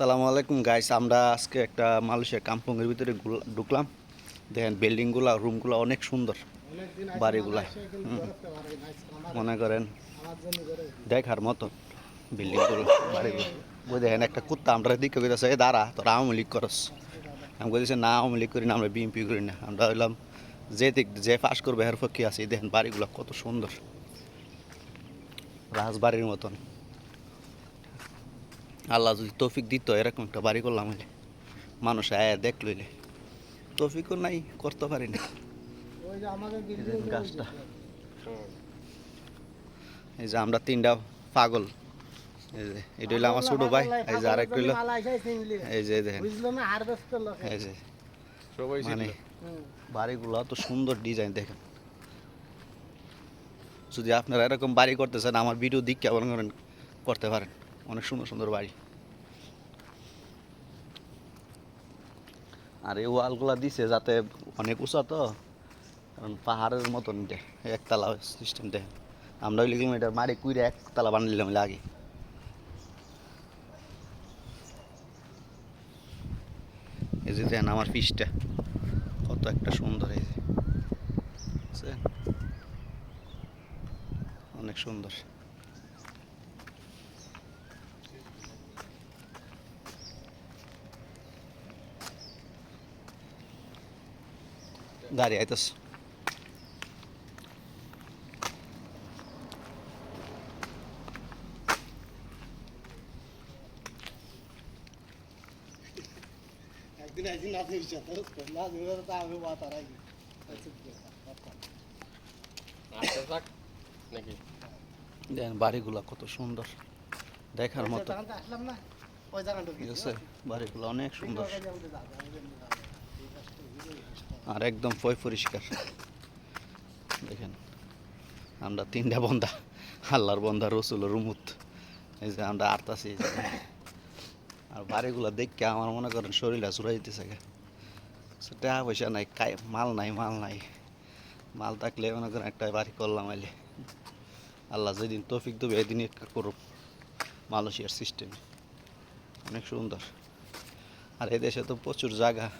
আসসালামু আলাইকুম গাইস আমরা আজকে একটা মালয়েশিয়া কাম্পংয়ের ভিতরে ঢুকলাম। দেখেন বিল্ডিংগুলা রুমগুলো অনেক সুন্দর বাড়িগুলা। মনে করেন, দেখার মতো বিল্ডিংগুলো বাড়িগুলো। ওই দেখেন, একটা কুত্তা আমরা দিকে কইতেছে, এ, দাঁড়া, তোরা আওয়ামী লীগ করস। আমি কইতেছি, না, আওয়ামী লীগ করি না, আমরা বিএনপি করি না। আমরা হইলাম, যে দিক, যে পাস করবে এর পক্ষে আছি? দেখেন, বাড়িগুলো কত সুন্দর। রাজবাড়ির মতন। আল্লাহ যদি তৌফিক দিত এরকম একটা বাড়ি করলাম হইলে মানুষ আয়া দেখ লইলে। তৌফিকও নাই করতে পারি না এই যে গাছটা। এই যে আমরা তিনটা পাগল। এই যে এটা হইল আমার ছোট ভাই এই যে আরেক হইল। এই যে দেখেন। এই যে মানে বাড়িগুলো তো সুন্দর ডিজাইন দেখেন। যদি আপনারা এরকম বাড়ি করতে চান আমার ভিডিও দিক কেমন করেন করতে পারেন। অনেক সুন্দর সুন্দর বাড়ি। আর এই ওয়ালগুলা দিছে যাতে অনেক উঁচা তো, কারণ পাহাড়ের মতন একতলা সিস্টেম দেখেন আমরা ওই এটা মারি কুইরে একতলা বানিয়ে বানাইলাম আগে। এই যে আমার পিসটা কত একটা সুন্দর এই যে। অনেক সুন্দর। গাড়ি আইতাস একদিন একদিন আপনি সাথে না দিলে আমি বাতার আগে আচ্ছা নাকি? দেখেন বাড়িগুলা কত সুন্দর। দেখার মতো। আসলাম না ওই জায়গাটা ঠিক বাড়িগুলো অনেক সুন্দর। আর একদম পয় পরিষ্কার। দেখেন, আমরা তিনটা বন্ধা, আল্লাহর বন্ধা রসুল রুমুত এই যে আমরা আটতাছি এই আর বাড়িগুলো দেখে আমার মনে করেন শরীরটা চুরা যেতেছে গে। সে টাকা পয়সা নাই, কাই মাল নাই মাল নাই। মাল থাকলে মনে করেন একটা বাড়ি করলাম আইলে। আল্লাহ যেদিন তৌফিক দেবে একটা করুক। মালয়েশিয়ার সিস্টেম অনেক সুন্দর। আর এই দেশে তো প্রচুর জায়গা।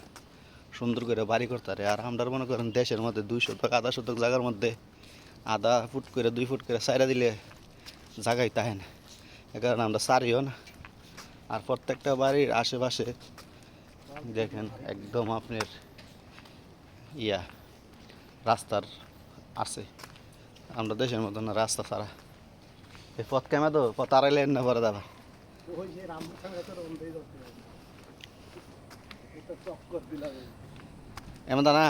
সুন্দর করে বাড়ি করতে পারে। আর আমরা মনে করেন দেশের মধ্যে দুই শতক আধা শতক জায়গার মধ্যে আধা ফুট করে, দুই ফুট করে সাইরা দিলে জায়গায় তাহে না। এ কারণে আমরা সারিও না। আর প্রত্যেকটা বাড়ির আশেপাশে দেখেন একদম আপনার ইয়া, রাস্তার আছে। আমরা দেশের মতো না, রাস্তা ছাড়া। এই পথ কেমন তো? পথ আড়াইলে না পরে দাদা ওই যে রামসঙ্গে তো রন্দেই ধরতে হবে এটা চক্কর দিলাম এমন না?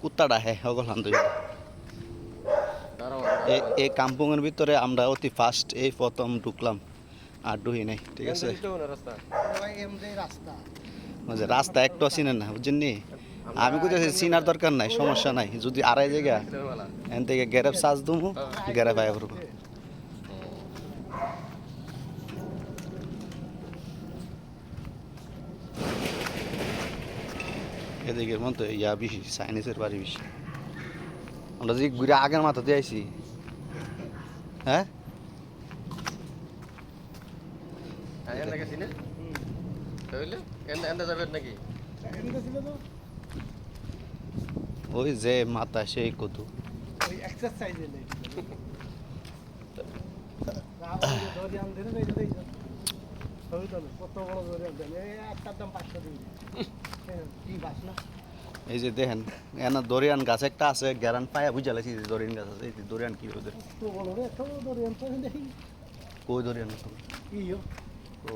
কুত্তাটা হ্যাঁ ওগুলাম তুই এই কাম্পুংয়ের ভিতরে আমরা অতি ফার্স্ট এই প্রথম ঢুকলাম, আর ঢুকি নাই, ঠিক আছে? রাস্তা একটু চিনেন না বুঝছেননি আমি কোথায় চিনার দরকার নাই, সমস্যা নাই। যদি আড়াই জায়গা, এন থেকে গ্যারেপ সাজ দুমু, গ্যারেপ আয়া করব এদিকের মতো ইয়া বেশি চাইনিজের বাড়ি বেশি। আমরা যদি ঘুরে আগের মাথাতে আইছি। হ্যাঁ? আয়ার লাগাছি না তাহলে? এন্ড এন্ড যাবেন নাকি? এমনি ছিল তো ওই যে মাথা সেই কত এক্সারসাইজ এই যে দেখেন এনা দরিয়ান গাছ একটা আছে, গ্যারান পায়া বুঝা লাগছে দরিয়ান গাছ আছে, এই দরিয়ান কি ওদের? কই দরিয়ান? ও?